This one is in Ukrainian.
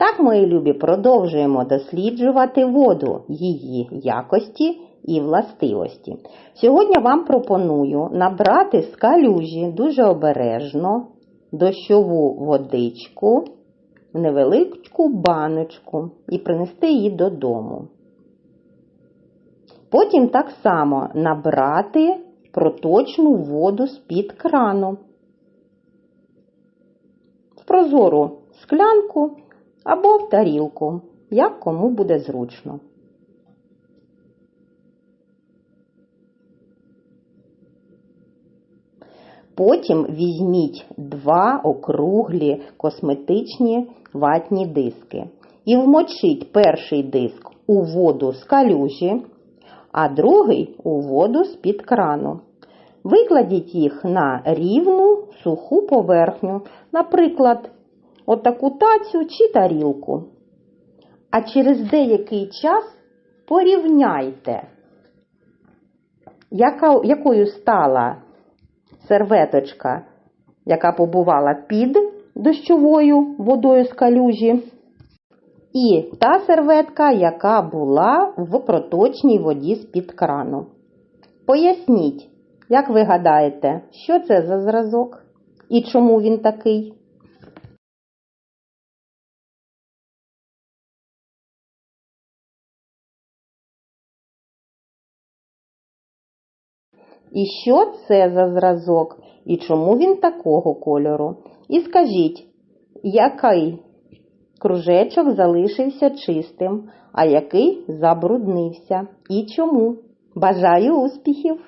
Так, мої любі, продовжуємо досліджувати воду, її якості і властивості. Сьогодні вам пропоную набрати з калюжі дуже обережно дощову водичку в невеличку баночку і принести її додому. Потім так само набрати проточну воду з-під крану в прозору склянку або в тарілку, як кому буде зручно. Потім візьміть два округлі косметичні ватні диски і вмочіть перший диск у воду з калюжі, а другий у воду з-під крану. Викладіть їх на рівну суху поверхню, наприклад, отаку тацю чи тарілку. А через деякий час порівняйте, яка, якою стала серветочка, яка побувала під дощовою водою з калюжі, і та серветка, яка була в проточній воді з-під крану. Поясніть, як ви гадаєте, що це за зразок і чому він такий? І що це за зразок, і чому він такого кольору? І скажіть, який кружечок залишився чистим, а який забруднився? І чому? Бажаю успіхів!